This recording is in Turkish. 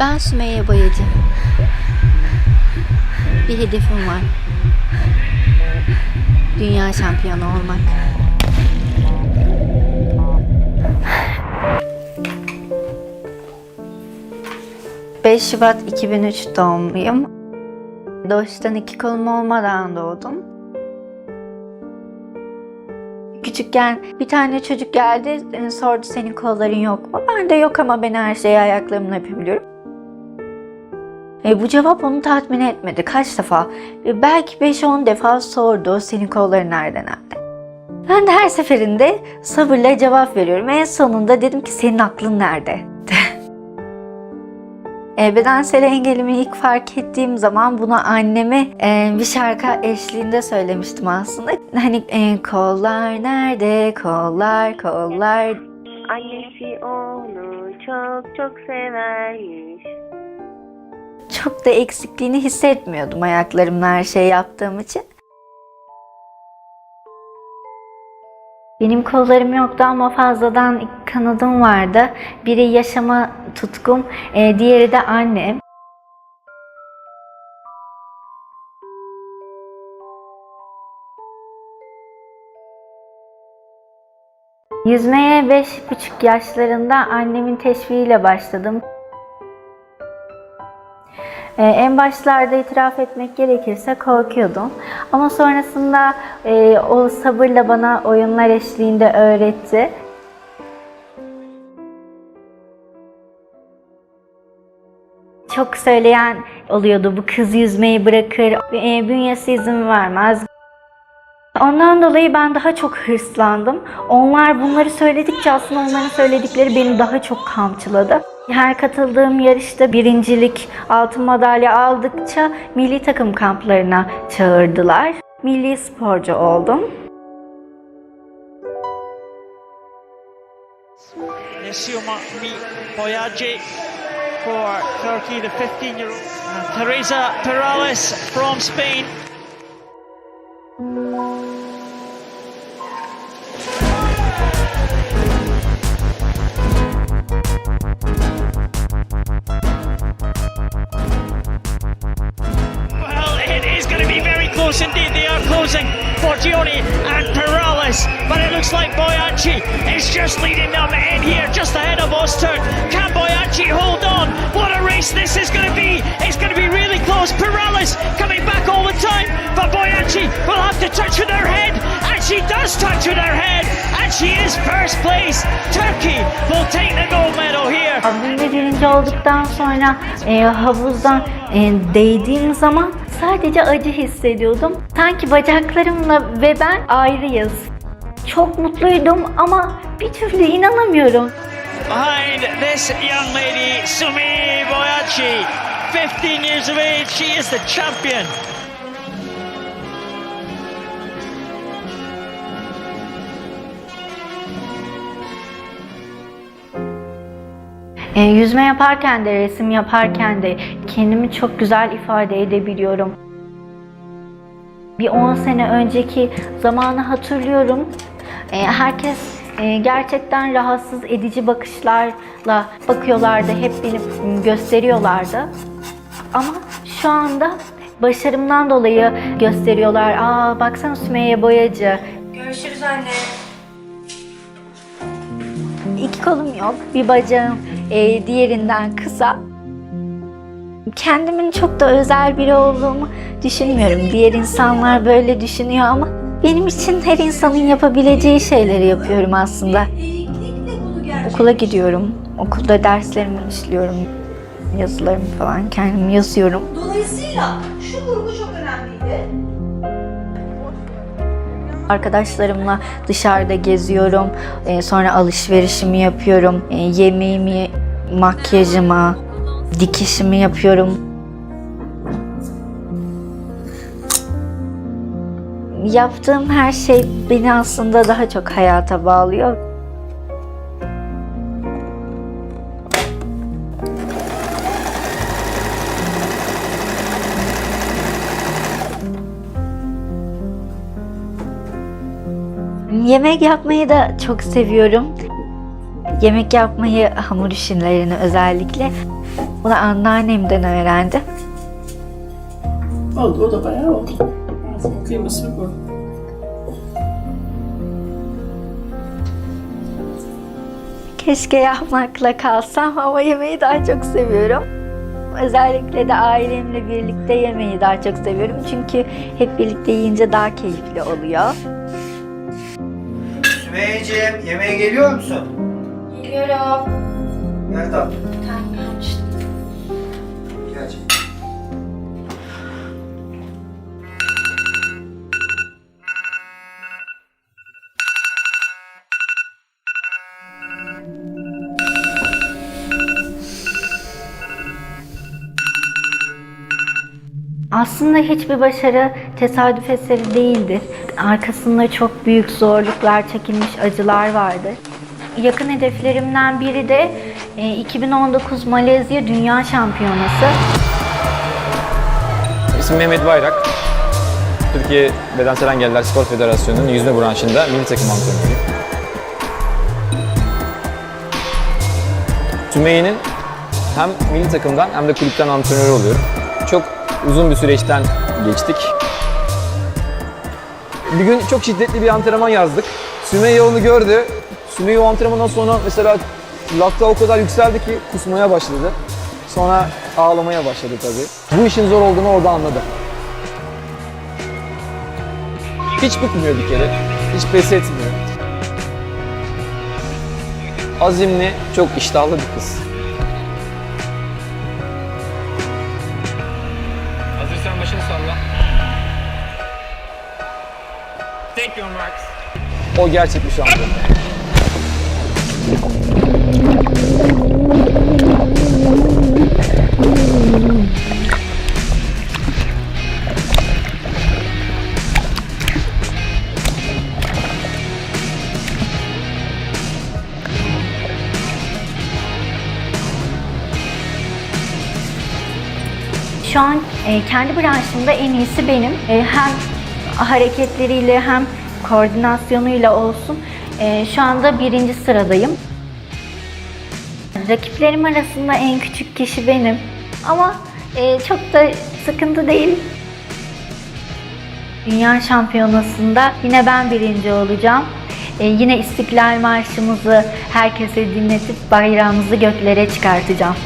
Ben Sümeyye Boyacı. Bir hedefim var. Dünya şampiyonu olmak. ...5 Şubat 2003 doğumluyum. Doğuştan iki kolum olmadan doğdum. Küçükken bir tane çocuk geldi, e, sordu senin kolların yok mu? Ben de yok ama ben her şeyi ayaklarımla yapabiliyorum. E, bu cevap onu tatmin etmedi. Kaç defa? E, belki 5-10 defa sordu senin kolların nerede nerede? Ben de her seferinde sabırla cevap veriyorum. En sonunda dedim ki senin aklın nerede? E, bedensel engelimi ilk fark ettiğim zaman bunu anneme e, bir şarkı eşliğinde söylemiştim aslında. Hani e, kollar nerede, kollar, kollar. Annesi onu çok çok severmiş. Çok da eksikliğini hissetmiyordum ayaklarımla her şey yaptığım için. Benim kollarım yoktu ama fazladan kanadım vardı. Biri yaşama tutkum, e, diğeri de annem. Yüzmeye beş buçuk yaşlarında annemin teşviğiyle başladım. Ee, en başlarda itiraf etmek gerekirse korkuyordum. Ama sonrasında e, o sabırla bana oyunlar eşliğinde öğretti. Çok söyleyen oluyordu bu kız yüzmeyi bırakır, e, bünyesi izin vermez. Ondan dolayı ben daha çok hırslandım. Onlar bunları söyledikçe aslında onların söyledikleri beni daha çok kamçıladı. Her katıldığım yarışta birincilik, altın madalya aldıkça milli takım kamplarına çağırdılar. Milli sporcu oldum. Nesiuma Boyaji for Turkey, the 15-year-old. And Teresa Perales from Spain. And Perales, but it looks like Boyachi is just leading them in here, just ahead of Ostern. Can Boyachi hold on? What a race this is going to be! It's going to be really close. Perales coming back all the time, but Boyachi will have to touch with her head, and she does touch with her head, and she is first place. Turkey will take the gold medal here. Abimle birinci olduktan sonra e, havuzdan e, değdiğim zaman sadece acı hissediyordum. Sanki bacaklarımla ve ben ayrıyız. Çok mutluydum ama bir türlü inanamıyorum. Behind this young lady, Sumi Boyachi, 15 years of age, she is the champion. E, yüzme yaparken de, resim yaparken de kendimi çok güzel ifade edebiliyorum. Bir 10 sene önceki zamanı hatırlıyorum. E, herkes e, gerçekten rahatsız edici bakışlarla bakıyorlardı, hep beni gösteriyorlardı. Ama şu anda başarımdan dolayı gösteriyorlar. Aa baksana Sümeyye Boyacı. Görüşürüz anne. Kolum yok, bir bacağım e, diğerinden kısa. Kendimin çok da özel biri olduğumu düşünmüyorum. Diğer insanlar böyle düşünüyor ama benim için her insanın yapabileceği şeyleri yapıyorum aslında. Okula gidiyorum, okulda derslerimi işliyorum, yazılarımı falan kendim yazıyorum. Dolayısıyla şu vurgu çok önemliydi. Arkadaşlarımla dışarıda geziyorum, e, sonra alışverişimi yapıyorum, e, yemeğimi, makyajımı, dikişimi yapıyorum. Yaptığım her şey beni aslında daha çok hayata bağlıyor. Yemek yapmayı da çok seviyorum. Yemek yapmayı, hamur işlerini özellikle bunu anneannemden öğrendim. Oldu o da bayağı oldu. Kıymasını koy. Keşke yapmakla kalsam ama yemeği daha çok seviyorum. Özellikle de ailemle birlikte yemeği daha çok seviyorum. Çünkü hep birlikte yiyince daha keyifli oluyor. Sümeyye'ciğim yemeğe geliyor musun? Geliyorum. Gel tatlım. Tamam gelmiştim. Gel canım. Aslında hiçbir başarı tesadüf eseri değildir. Arkasında çok büyük zorluklar, çekilmiş acılar vardır. Yakın hedeflerimden biri de e, 2019 Malezya Dünya Şampiyonası. İsmim Mehmet Bayrak. Türkiye Bedensel Engelliler Spor Federasyonu'nun yüzme branşında milli takım antrenörüyüm. Sümeyye'nin hem milli takımdan hem de kulüpten antrenörü oluyorum. Çok uzun bir süreçten geçtik. Bir gün çok şiddetli bir antrenman yazdık. Sümeyye onu gördü. Sümeyye o antrenmandan sonra mesela lakta o kadar yükseldi ki kusmaya başladı. Sonra ağlamaya başladı tabii. Bu işin zor olduğunu orada anladı. Hiç bitmiyor bir kere. Hiç pes etmiyor. Azimli, çok iştahlı bir kız. O gerçek bir şampiyon. Şu an e, kendi branşımda en iyisi benim. E, hem hareketleriyle hem koordinasyonuyla olsun e, şu anda birinci sıradayım. Rakiplerim arasında en küçük kişi benim. Ama e, çok da sıkıntı değil. Dünya Şampiyonası'nda yine ben birinci olacağım. E, yine İstiklal Marşımızı herkese dinletip bayrağımızı göklere çıkartacağım.